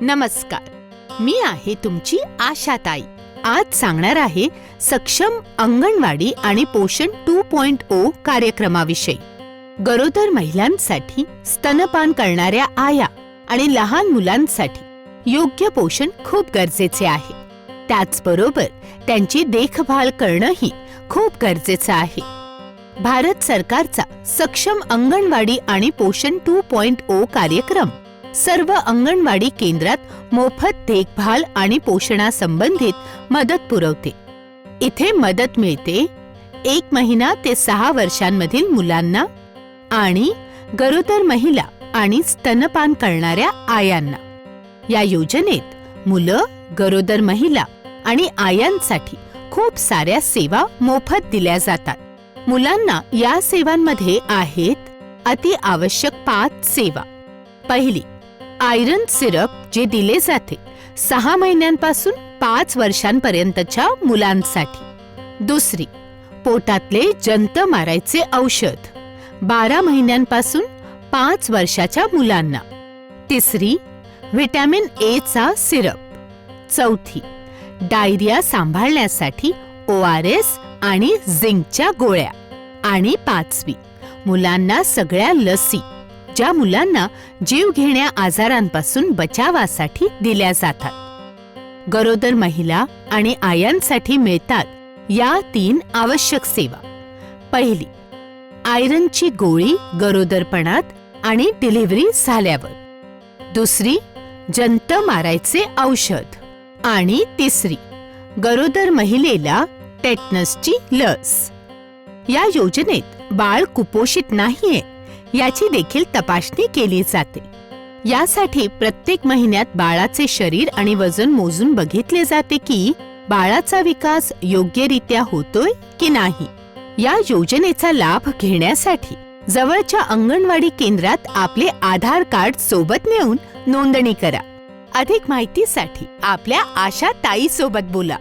नमस्कार. मी आहे तुमची आशाताई. आज सांगणार आहे सक्षम अंगणवाडी आणि पोषण टू पॉइंट ओ कार्यक्रमाविषयी. गरोदर महिलांसाठी स्तनपान करणाऱ्या आया आणि लहान मुलांसाठी योग्य पोषण खूप गरजेचे आहे. त्याचबरोबर त्यांची देखभाल करणंही खूप गरजेचं आहे. भारत सरकारचा सक्षम अंगणवाडी आणि पोषण टू पॉइंट ओ कार्यक्रम सर्व अंगणवाडी केंद्रात मोफत देखभाल आणि पोषणासंबंधित मदत पुरवते. इथे मदत मिळते एक महिना ते सहा वर्षांमधील मुलांना आणि गरोदर महिला आणि स्तनपान करणाऱ्या आयांना. या योजनेत मुलं गरोदर महिला आणि आयांसाठी खूप साऱ्या सेवा मोफत दिल्या जातात. मुलांना या सेवांमध्ये आहेत अति आवश्यक पाच सेवा. पहिली आयरन सिरप जे दिले जाते सहा महिन्यांपासून पाच वर्षांपर्यंतच्या मुलांसाठी. दुसरी पोटातले जंत मारायचे औषध. बारा महिन्यांपासून पाच वर्षाच्या मुलांना. तिसरी व्हिटॅमिन ए चा सिरप. चौथी डायरिया सांभाळण्यासाठी ओ आर एस आणि झिंकच्या गोळ्या. आणि पाचवी मुलांना सगळ्या लसी. ज्या मुलांना जीवघेण्या आजारांपासून बचावासाठी दिल्या जातात. गरोदर महिला आणि आयांसाठी मिळतात या तीन आवश्यक सेवा. पहिली आयरनची गोळी गरोदरपणात आणि डिलिव्हरी झाल्यावर. दुसरी जंत मारायचे औषध. आणि तिसरी गरोदर महिलेला टेटनसची लस. या योजनेत बाळ कुपोषित नाहीये. याची देखील तपासणी केली जाते. यासाठी प्रत्येक महिन्यात बाळाचे शरीर आणि वजन मोजून बघितले जाते की बाळाचा विकास योग्यरित्या होतोय की नाही. या योजनेचा लाभ घेण्यासाठी जवळच्या अंगणवाडी केंद्रात आपले आधार कार्ड सोबत नेऊन नोंदणी करा. अधिक माहितीसाठी आपल्या आशा ताई सोबत बोला.